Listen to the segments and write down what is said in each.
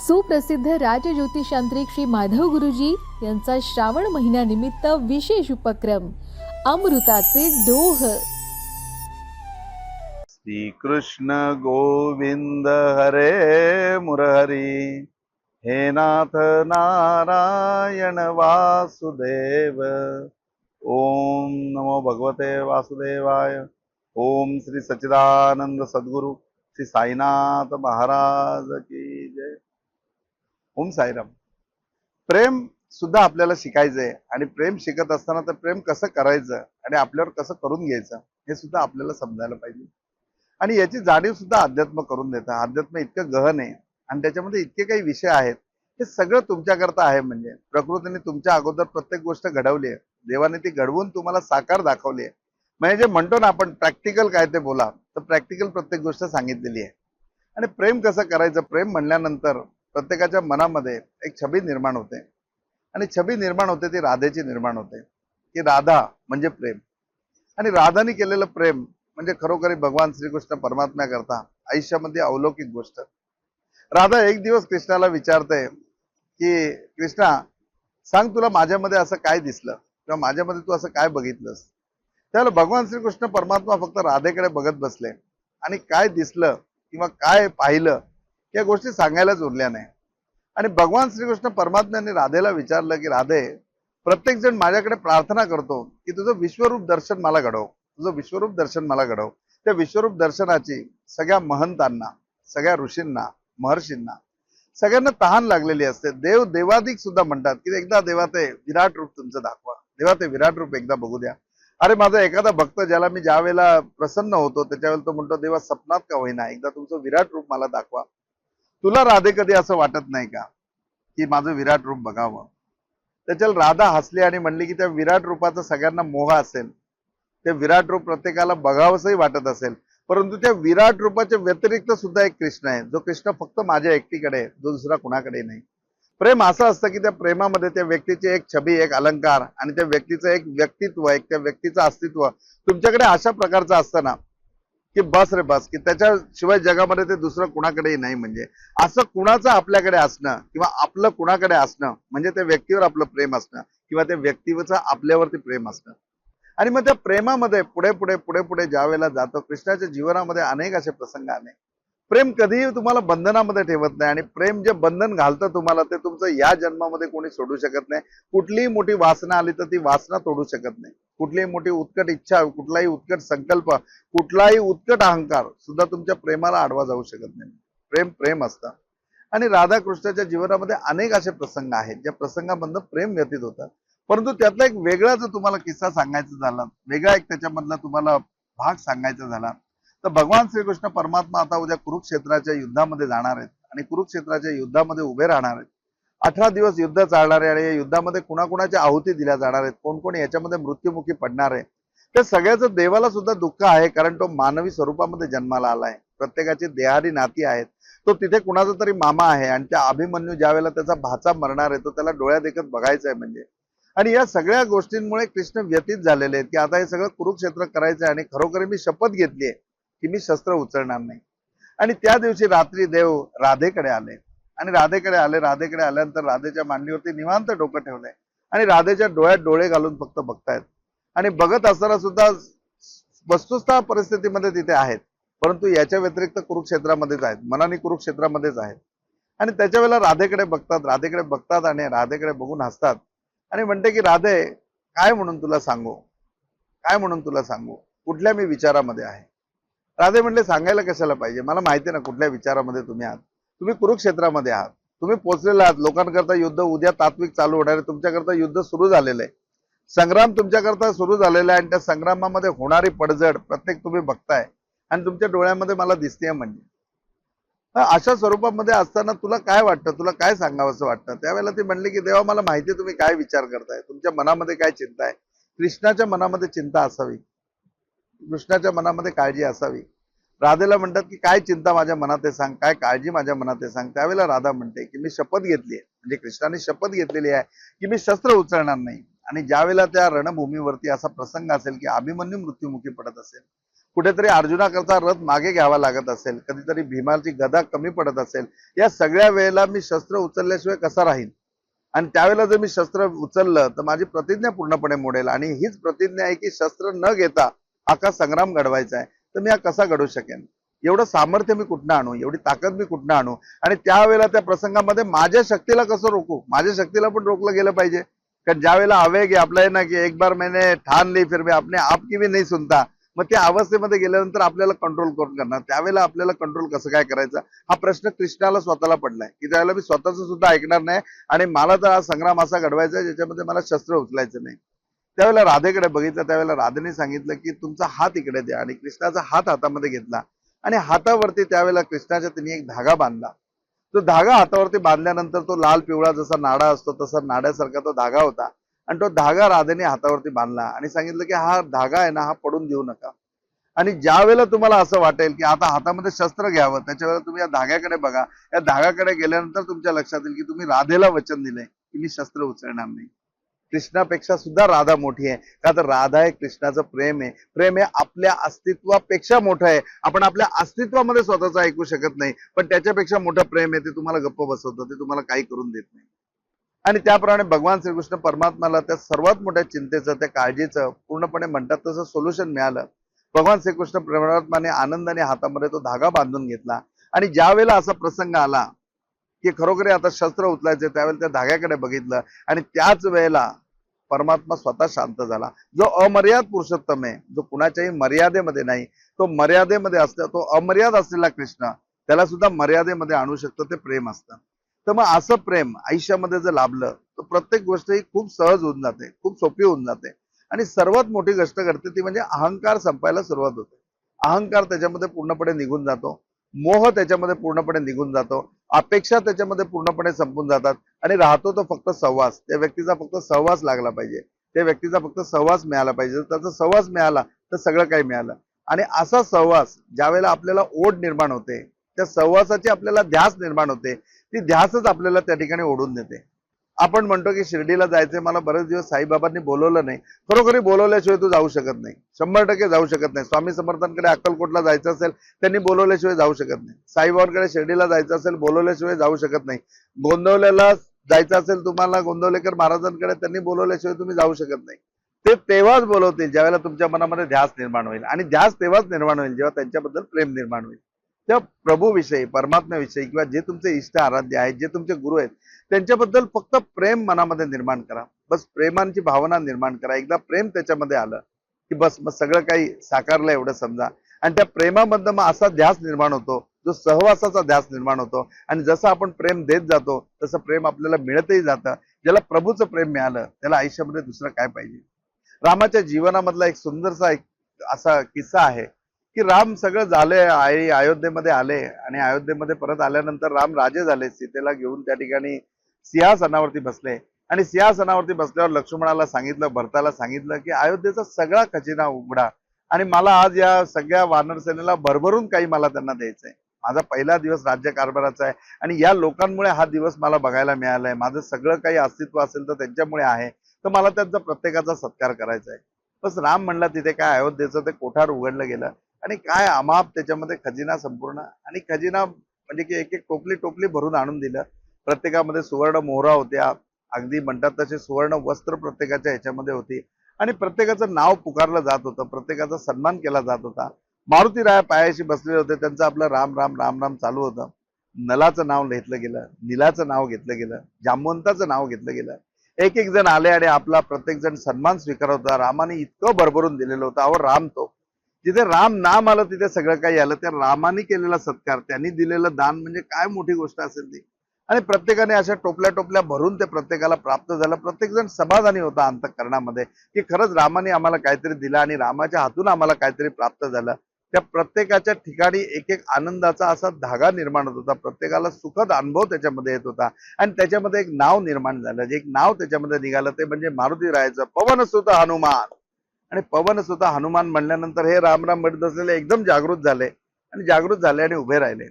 सुप्रसिद्ध राजज्योतिषांत्रिक श्री माधव गुरुजी यांचा श्रावण महिन्यानिमित्त विशेष उपक्रम अमृताचे डोह. श्रीकृष्ण गोविंद हरे मुरहरी हे नाथ नारायण वासुदेव. ओम नमो भगवते वासुदेवाय ओम श्री सच्चिदानंद सद्गुरु श्री साईनाथ महाराज की ओम साईराम. प्रेम सुद्धा आपल्याला शिकायचंय आणि प्रेम शिकत असताना तर प्रेम कसं करायचं आणि आपल्यावर कसं करून घ्यायचं हे सुद्धा आपल्याला समजायला पाहिजे. आणि याची जाणीव सुद्धा अध्यात्म करून देतं. अध्यात्म इतकं गहन आहे आणि त्याच्यामध्ये इतके काही विषय आहेत. हे सगळं तुमच्याकरता आहे म्हणजे. प्रकृतीने तुमच्या अगोदर प्रत्येक गोष्ट घडवली आहे. देवाने ती घडवून तुम्हाला साकार दाखवली आहे. म्हणजे जे म्हणतो ना आपण प्रॅक्टिकल काय ते बोला तर प्रॅक्टिकल प्रत्येक गोष्ट सांगितलेली आहे. आणि प्रेम कसं करायचं? प्रेम म्हणल्यानंतर प्रत्येकाच्या मनामध्ये एक छबी निर्माण होते. आणि छबी निर्माण होते ती राधेची निर्माण होते. की राधा म्हणजे प्रेम. आणि राधाने केलेलं प्रेम म्हणजे खरोखरी भगवान श्रीकृष्ण परमात्म्याकरता आयुष्यामध्ये अवलौकिक गोष्ट. राधा एक दिवस कृष्णाला विचारते की कृष्णा सांग तुला माझ्यामध्ये असं काय दिसलं? किंवा माझ्यामध्ये तू असं काय बघितलंस? त्याला भगवान श्रीकृष्ण परमात्मा फक्त राधेकडे बघत बसले. आणि काय दिसलं किंवा काय पाहिलं या गोष्टी सांगायलाच उरल्या नाही. आणि भगवान श्रीकृष्ण परमात्म्याने राधेला विचारलं की राधे प्रत्येक जण माझ्याकडे प्रार्थना करतो की तुझं विश्वरूप दर्शन मला घडव. तुझं विश्वरूप दर्शन मला घडव. त्या विश्वरूप दर्शनाची सगळ्या महंतांना सगळ्या ऋषींना महर्षींना सगळ्यांना तहान लागलेली असते. देव देवाधिक सुद्धा म्हणतात की एकदा देवा ते विराट रूप तुमचं दाखवा. देवा ते विराट रूप एकदा बघू द्या. अरे माझा एखादा भक्त ज्याला मी ज्या वेळेला प्रसन्न होतो त्याच्यावेळेला तो म्हणतो देवा सपनात का होईना? एकदा तुमचं विराट रूप मला दाखवा. तुला राधे कधी असं वाटत नाही का? की माझं विराट रूप बघावं. त्याच्याला राधा हसली आणि म्हणली की त्या विराट रूपाचा सगळ्यांना मोह असेल. ते विराट रूप प्रत्येकाला बघावंसही वाटत असेल. परंतु त्या विराट रूपाच्या व्यतिरिक्त सुद्धा एक कृष्ण आहे. जो कृष्ण फक्त माझ्या एकटीकडे आहे जो दुसरा कुणाकडे नाही. प्रेम असं असतं की त्या प्रेमामध्ये त्या व्यक्तीची एक छबी एक अलंकार आणि त्या व्यक्तीचं एक व्यक्तित्व एक त्या व्यक्तीचं अस्तित्व तुमच्याकडे अशा प्रकारचं असतं ना की बस रे बस की त्याच्याशिवाय जगामध्ये ते दुसरं कुणाकडेही नाही म्हणजे. असं कुणाचं आपल्याकडे असणं किंवा आपलं कुणाकडे असणं म्हणजे त्या व्यक्तीवर आपलं प्रेम असणं किंवा त्या व्यक्तीचं आपल्यावरती प्रेम असणं. आणि मग त्या प्रेमामध्ये पुढे पुढे पुढे पुढे ज्या वेळेला जातो कृष्णाच्या जीवनामध्ये अनेक असे प्रसंग आले. प्रेम कधीही तुम्हाला बंधनामध्ये ठेवत नाही आणि प्रेम जे बंधन घालतं तुम्हाला ते तुमचं या जन्मामध्ये कोणी सोडू शकत नाही. कुठलीही मोठी वासना आली तर ती वासना तोडू शकत नाही. कुठलीही मोठी उत्कट इच्छा कुठलाही उत्कट संकल्प कुठलाही उत्कट अहंकार सुद्धा तुमच्या प्रेमाला आडवा जाऊ शकत नाही. प्रेम प्रेम असतं. आणि राधाकृष्णाच्या जीवनामध्ये अनेक असे प्रसंग आहेत ज्या प्रसंगामधनं प्रेम व्यतीत होतात परंतु त्यातला एक वेगळा जर तुम्हाला किस्सा सांगायचा झाला वेगळा एक त्याच्यामधला तुम्हाला भाग सांगायचा झाला. तर भगवान श्रीकृष्ण परमात्मा आता उद्या कुरुक्षेत्राच्या युद्धामध्ये जाणार आहेत आणि कुरुक्षेत्राच्या युद्धामध्ये उभे राहणार आहेत. अठरा दिवस युद्ध चालणार आहे आणि या युद्धामध्ये कुणाकुणाच्या आहुती दिल्या जाणार आहेत कोण कोण याच्यामध्ये मृत्युमुखी पडणार आहे. त्या सगळ्याचं देवाला सुद्धा दुःख आहे कारण तो मानवी स्वरूपामध्ये जन्माला आला आहे. प्रत्येकाची देहारी नाती आहेत. तो तिथे कुणाचा तरी मामा आहे आणि त्या अभिमन्यू ज्या वेळेला त्याचा भाचा मरणार आहे तो त्याला डोळ्या देखत बघायचा आहे म्हणजे. आणि या सगळ्या गोष्टींमुळे कृष्ण व्यतीत झालेले आहेत की आता हे सगळं कुरुक्षेत्र करायचं आहे आणि खरोखर मी शपथ घेतली आहे. की मी शस्त्र उचलणार नाही. आणि त्या दिवशी रात्री देव राधेकडे आले. आणि राधेकडे आले राधेकडे आल्यानंतर राधेच्या मांडीवरती निवांत डोकं ठेवलंय आणि राधेच्या डोळ्यात डोळे घालून फक्त बघतायत. आणि बघत असताना सुद्धा वस्तुस्थ परिस्थितीमध्ये तिथे आहेत. परंतु याच्या व्यतिरिक्त कुरुक्षेत्रामध्येच आहेत. मनाने कुरुक्षेत्रामध्येच आहेत. आणि त्याच्या वेळेला राधेकडे बघतात राधेकडे बघतात आणि राधेकडे बघून हसतात. आणि म्हणते की राधे काय म्हणून तुला सांगू? काय म्हणून तुला सांगू? कुठल्या मी विचारामध्ये आहे? राधे म्हणले सांगायला कशाला पाहिजे? मला माहिती ना कुठल्या विचारामध्ये तुम्ही आहात. तुम्ही कुरुक्षेत्रामध्ये आहात. तुम्ही पोचलेला आहात. लोकांकरता युद्ध उद्या तात्विक चालू होणार आहे. तुमच्याकरता युद्ध सुरू झालेलं आहे. संग्राम तुमच्याकरता सुरू झालेला आहे आणि त्या संग्रामामध्ये होणारी पडझड प्रत्येक तुम्ही बघताय आणि तुमच्या डोळ्यामध्ये मला दिसतेय म्हणजे. अशा स्वरूपामध्ये असताना तुला काय वाटतं? तुला काय सांगावं असं वाटतं? त्यावेळेला ती म्हणली की देवा मला माहिती तुम्ही काय विचार करताय. तुमच्या मनामध्ये काय चिंता आहे? कृष्णाच्या मनामध्ये चिंता असावी. कृष्णाच्या मनामध्ये काळजी असावी. राधेला म्हणतात की काय चिंता माझ्या मनात आहे सांग काय काळजी माझ्या मनात आहे सांग. त्यावेळेला राधा म्हणते की मी शपथ घेतली आहे. म्हणजे कृष्णाने शपथ घेतलेली आहे की मी शस्त्र उचलणार नाही. आणि ज्यावेळेला त्या रणभूमीवरती असा प्रसंग असेल की अभिमन्यू मृत्युमुखी पडत असेल कुठेतरी अर्जुनाकरता रथ मागे घ्यावा लागत असेल कधीतरी भीमाची गदा कमी पडत असेल या सगळ्या वेळेला मी शस्त्र उचलल्याशिवाय कसा राहीन? आणि त्यावेळेला जर मी शस्त्र उचललं तर माझी प्रतिज्ञा पूर्णपणे मोडेल. आणि हीच प्रतिज्ञा आहे की शस्त्र न घेता आका संग्राम घडवायचा आहे तर मी हा कसा घडवू शकेन? एवढं सामर्थ्य मी कुठनं आणू? एवढी ताकद मी कुठनं आणू? आणि त्यावेळेला त्या प्रसंगामध्ये माझ्या शक्तीला कसं रोखू? माझ्या शक्तीला पण रोखलं गेलं पाहिजे. कारण ज्या वेळेला आवेग आपला आहे ना की एक बार मैंने ठान ली फिर मी आपने आप की भी नाही सुनता. मग त्या अवस्थेमध्ये गेल्यानंतर आपल्याला कंट्रोल करून करणार? त्यावेळेला आपल्याला कंट्रोल कसं काय करायचं? हा प्रश्न कृष्णाला स्वतःला पडलाय. की त्यावेळेला मी स्वतःच सुद्धा ऐकणार नाही. आणि मला तर हा संग्राम असा घडवायचा आहे ज्याच्यामध्ये मला शस्त्र उचलायचं नाही. त्यावेळेला राधेकडे बघितलं त्यावेळेला राधेने सांगितलं की तुमचा हात इकडे द्या आणि कृष्णाचा हात हातामध्ये घेतला. आणि हातावरती त्यावेळेला कृष्णाच्या तिने एक धागा बांधला. तो धागा हातावरती बांधल्यानंतर तो लाल पिवळा जसा नाडा असतो तसा नाड्यासारखा तो धागा होता. आणि तो धागा राधेने हातावरती बांधला आणि सांगितलं की हा धागा आहे ना हा पडून देऊ नका. आणि ज्या वेळेला तुम्हाला असं वाटेल की आता हातामध्ये शस्त्र घ्यावं त्याच्या वेळेला तुम्ही या धाग्याकडे बघा. या धाग्याकडे गेल्यानंतर तुमच्या लक्षात येईल की तुम्ही राधेला वचन दिलंय की मी शस्त्र उचलणार नाही. कृष्णापेक्षा सुद्धा राधा मोठी आहे. का तर राधा हे कृष्णाचं प्रेम आहे. प्रेम हे आपल्या अस्तित्वापेक्षा मोठं आहे. आपण आपल्या अस्तित्वामध्ये स्वतःच ऐकू शकत नाही. पण त्याच्यापेक्षा मोठं प्रेम आहे ते तुम्हाला गप्प बसवतं. ते तुम्हाला काही करून देत नाही. आणि त्याप्रमाणे भगवान श्रीकृष्ण परमात्माला त्या सर्वात मोठ्या चिंतेचं त्या काळजीचं पूर्णपणे म्हणतात तसं सोल्युशन मिळालं. भगवान श्रीकृष्ण परमात्माने आनंदाने हातामध्ये तो धागा बांधून घेतला. आणि ज्या वेळेला असा प्रसंग आला की खरोखर आता शस्त्र उचलायचे त्यावेळेला त्या धाग्याकडे बघितलं आणि त्याच वेळेला परमात्मा स्वतः शांत झाला. जो अमर्याद पुरुषोत्तम आहे जो कुणाच्याही मर्यादेमध्ये नाही तो मर्यादेमध्ये असतो तो अमर्याद असलेला कृष्ण त्याला सुद्धा मर्यादेमध्ये आणू शकतो ते प्रेम असतं. तर मग असं प्रेम आयुष्यामध्ये जर लाभलं तर प्रत्येक गोष्ट ही खूप सहज होऊन जाते खूप सोपी होऊन जाते. आणि सर्वात मोठी गोष्ट घडते ती म्हणजे अहंकार संपायला सुरुवात होते. अहंकार त्याच्यामध्ये पूर्णपणे निघून जातो मोह त्याच्यामध्ये पूर्णपणे निघून जातो. अपेक्षा त्याच्यामध्ये पूर्णपणे संपून जातात. आणि राहतो तो फक्त सहवास. त्या व्यक्तीचा फक्त सहवास लागला पाहिजे. त्या व्यक्तीचा फक्त सहवास मिळाला पाहिजे. त्याचा सहवास मिळाला तर सगळं काही मिळालं. आणि असा सहवास ज्या वेळेला आपल्याला ओढ निर्माण होते त्या सहवासाची आपल्याला ध्यास निर्माण होते ती ध्यासच आपल्याला त्या ठिकाणी ओढून देते. आपण म्हणतो की शिर्डीला जायचंय मला बरेच दिवस साईबाबांनी बोलवलं नाही. खरोखरी बोलवल्याशिवाय तू जाऊ शकत नाही. शंभर टक्के जाऊ शकत नाही. स्वामी समर्थांकडे अक्कलकोटला जायचं असेल त्यांनी बोलवल्याशिवाय जाऊ शकत नाही. साईबाबांकडे शिर्डीला जायचं असेल बोलवल्याशिवाय जाऊ शकत नाही. गोंदवल्याला जायचं असेल तुम्हाला गोंदवलेकर महाराजांकडे त्यांनी बोलवल्याशिवाय तुम्ही जाऊ शकत नाही. ते तेव्हाच बोलवतील ज्यावेळेला तुमच्या मनामध्ये ध्यास निर्माण होईल. आणि ध्यास तेव्हाच निर्माण होईल जेव्हा त्यांच्याबद्दल प्रेम निर्माण होईल. त्या प्रभूविषयी परमात्म्याविषयी किंवा जे तुमचे इष्ट आराध्य आहेत जे तुमचे गुरु आहेत त्यांच्याबद्दल फक्त प्रेम मनामध्ये निर्माण करा. बस प्रेमांची भावना निर्माण करा. एकदा प्रेम त्याच्यामध्ये आलं की बस मग सगळं काही साकारलं एवढं समजा. आणि त्या प्रेमामधनं मग असा ध्यास निर्माण होतो जो सहवासाचा ध्यास निर्माण होतो. आणि जसं आपण प्रेम देत जातो तसं प्रेम आपल्याला मिळतही जातं. ज्याला प्रभूचं प्रेम मिळालं त्याला आयुष्यामध्ये दुसरं काय पाहिजे? रामाच्या जीवनामधला एक सुंदरसा एक असा किस्सा आहे की राम सगळं झाले आई अयोध्येमध्ये आले आणि अयोध्येमध्ये परत आल्यानंतर राम राजे झाले सीतेला घेऊन त्या ठिकाणी सिंहासनावरती बसले. आणि सिंहासनावरती बसल्यावर लक्ष्मणाला सांगितलं भरताला सांगितलं की अयोध्येचा सगळा खजिना उघडा. आणि मला आज या सगळ्या वानर सेनेला भरभरून काही मला त्यांना द्यायचंय. माझा पहिला दिवस राज्य कारभाराचा आहे. आणि या लोकांमुळे हा दिवस मला बघायला मिळालाय. माझं सगळं काही अस्तित्व असेल तर त्यांच्यामुळे आहे. तर मला त्यांचा प्रत्येकाचा सत्कार करायचा आहे बस राम म्हणला तिथे काय अयोध्येचं ते कोठार उघडलं गेलं. आणि काय अमाप त्याच्यामध्ये खजिना संपूर्ण. आणि खजिना म्हणजे की एक एक टोपली टोपली भरून आणून दिलं. प्रत्येकामध्ये सुवर्ण मोहरा होत्या. अगदी म्हणतात तसे सुवर्ण वस्त्र प्रत्येकाच्या ह्याच्यामध्ये होती. आणि प्रत्येकाचं नाव पुकारलं जात होतं. प्रत्येकाचा सन्मान केला जात होता. मारुती राया पायाशी बसलेले होते. त्यांचं आपलं राम राम राम राम चालू होतं. नलाचं नाव घेतलं गेलं. नीलाचं नाव घेतलं गेलं. जामवंताचं नाव घेतलं गेलं. एक एक जण आले आणि आपला प्रत्येक जण सन्मान स्वीकारत होता. रामाने इतकं भरभरून दिलेलं होतं. अहो राम तो. जिथे राम नाम आलं तिथे सगळं काही आलं. त्या रामाने केलेला सत्कार त्यांनी दिलेलं दान म्हणजे काय मोठी गोष्ट असेल ती? आणि प्रत्येकाने अशा टोपल्या टोपल्या भरून ते प्रत्येकाला प्राप्त झालं. प्रत्येकजण समाधानी होता अंतकरणामध्ये की खरंच रामाने आम्हाला काहीतरी दिलं आणि रामाच्या हातून आम्हाला काहीतरी प्राप्त झालं. त्या प्रत्येकाच्या ठिकाणी एक एक आनंदाचा असा धागा निर्माण होत होता. प्रत्येकाला सुखद अनुभव त्याच्यामध्ये येत होता. आणि त्याच्यामध्ये एक नाव निर्माण झालं. जे एक नाव त्याच्यामध्ये निघालं ते म्हणजे मारुती रायचं. पवन सुत हनुमान. आणि पवन सुत हनुमान म्हणल्यानंतर हे राम राम म्हणत असलेले एकदम जागृत झाले. आणि जागृत झाले आणि उभे राहिले.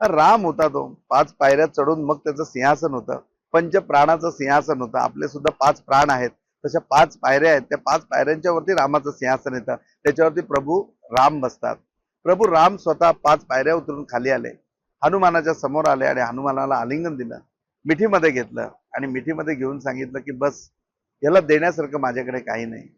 राम होता तो. पाच पायऱ्या चढून मग त्याचं सिंहासन होतं. पंच प्राणाचं सिंहासन होतं. आपले सुद्धा पाच प्राण आहेत. तशा पाच पायऱ्या आहेत. त्या पाच पायऱ्यांच्या वरती रामाचं सिंहासन येतं. त्याच्यावरती प्रभू राम बसतात. प्रभू राम स्वतः पाच पायऱ्या उतरून खाली आले. हनुमानाच्या समोर आले आणि हनुमानाला आलिंगन दिलं. मिठीमध्ये घेतलं आणि मिठीमध्ये घेऊन सांगितलं की बस याला देण्यासारखं माझ्याकडे काही नाही.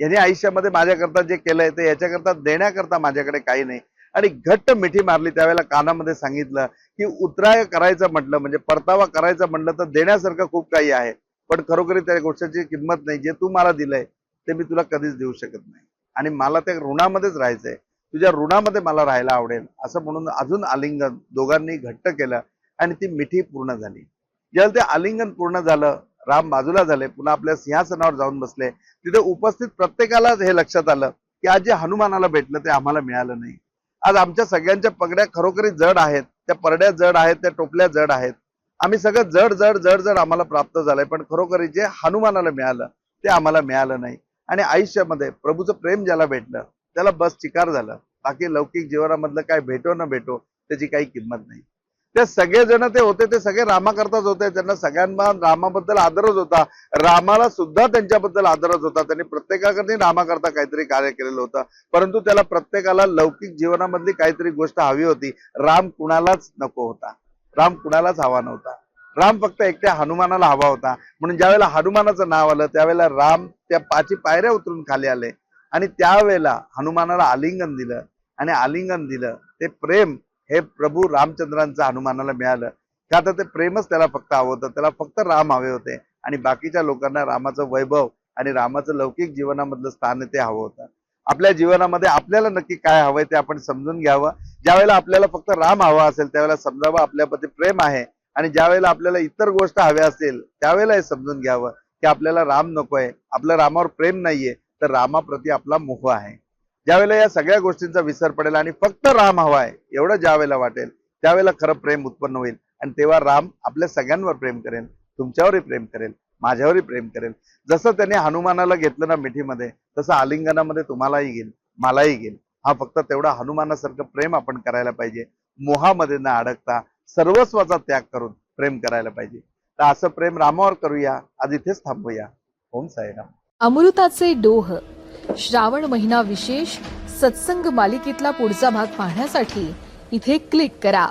याने आयुष्यामध्ये माझ्याकरता जे केलंय ते याच्याकरता देण्याकरता माझ्याकडे काही नाही. आणि घट्ट मिठी मारली त्यावेळेला कानामध्ये सांगितलं की उतराय करायचं म्हटलं म्हणजे परतावा करायचं म्हटलं तर देण्यासारखं खूप काही आहे. पण खरोखरी त्या गोष्टीची किंमत नाही. जे तू मला दिलंय ते मी तुला कधीच देऊ शकत नाही. आणि मला त्या ऋणामध्येच राहायचंय. तुझ्या ऋणामध्ये मला राहायला आवडेल असं म्हणून अजून आलिंगन दोघांनी घट्ट केलं आणि ती मिठी पूर्ण झाली. ज्याला ते आलिंगन पूर्ण झालं राम बाजूला झाले पुन्हा आपल्या सिंहासनावर जाऊन बसले. तिथे उपस्थित प्रत्येकालाच हे लक्षात आलं की आज जे हनुमानाला भेटलं ते आम्हाला मिळालं नाही. आज आमच्या सगळ्यांच्या पगड्या खरोखरी जड आहेत. त्या परड्या जड आहेत त्या टोपल्या जड आहेत. आम्ही सगळं जड जड जड जड आम्हाला प्राप्त झालंय पण खरोखरी जे हनुमानाला मिळालं ते आम्हाला मिळालं नाही. आणि आयुष्यामध्ये प्रभूचं प्रेम ज्याला भेटलं त्याला बस चिकार झालं. बाकी लौकिक जीवनामधलं काय भेटो न भेटो त्याची काही किंमत नाही. ते सगळे जण ते होते ते सगळे रामाकरताच होते. त्यांना सगळ्यांना रामाबद्दल आदरच होता. रामाला सुद्धा त्यांच्याबद्दल आदरच होता. त्यांनी प्रत्येकाकडे रामाकरता काहीतरी कार्य केलेलं होतं. परंतु त्याला प्रत्येकाला लौकिक जीवनामधली काहीतरी गोष्ट हवी होती. राम कुणालाच नको होता. राम कुणालाच हवा नव्हता. राम फक्त एकट्या हनुमानाला हवा होता. म्हणून ज्यावेळेला हनुमानाचं नाव आलं त्यावेळेला राम त्या पाची पायऱ्या उतरून खाली आले. आणि त्यावेळेला हनुमानाला आलिंगन दिलं. आणि आलिंगन दिलं. ते प्रेम हे प्रभू रामचंद्रांचं हनुमानाला मिळालं. का तर ते प्रेमच त्याला फक्त हवं होतं. त्याला फक्त राम हवे होते. आणि बाकीच्या लोकांना रामाचं वैभव आणि रामाचं लौकिक जीवनामधलं स्थान ते हवं होतं. आपल्या जीवनामध्ये आपल्याला नक्की काय हवंय ते आपण समजून घ्यावं. ज्यावेळेला आपल्याला फक्त राम हवा असेल त्यावेळेला समजावं आपल्याप्रती प्रेम आहे. आणि ज्यावेळेला आपल्याला इतर गोष्ट हव्या असेल त्यावेळेला हे समजून घ्यावं की आपल्याला राम नकोय. आपलं रामावर प्रेम नाहीये तर रामाप्रती आपला मोह आहे. ज्यावेळेला या सगळ्या गोष्टींचा विसर पडेल आणि फक्त राम हवाय एवढं ज्यावेळेला वाटेल त्यावेळेला खरं प्रेम उत्पन्न होईल. आणि तेव्हा राम आपल्या सगळ्यांवर प्रेम करेल तुमच्यावरही प्रेम करेल माझ्यावरही प्रेम करेल. जसं त्याने हनुमानाला घेतलं ना मिठीमध्ये तसं आलिंगनामध्ये तुम्हालाही घेईल मलाही घेईल. हा फक्त तेवढा हनुमानासारखं प्रेम आपण करायला पाहिजे. मोहामध्ये न अडकता सर्वस्वाचा त्याग करून प्रेम करायला पाहिजे. तर असं प्रेम रामावर करूया आज इथेच थांबूया. ओम साईराम. अमृताचे डोह. श्रावण महिना विशेष सत्संग मालिकेतला पुढचा भाग पाहण्यासाठी इथे क्लिक करा.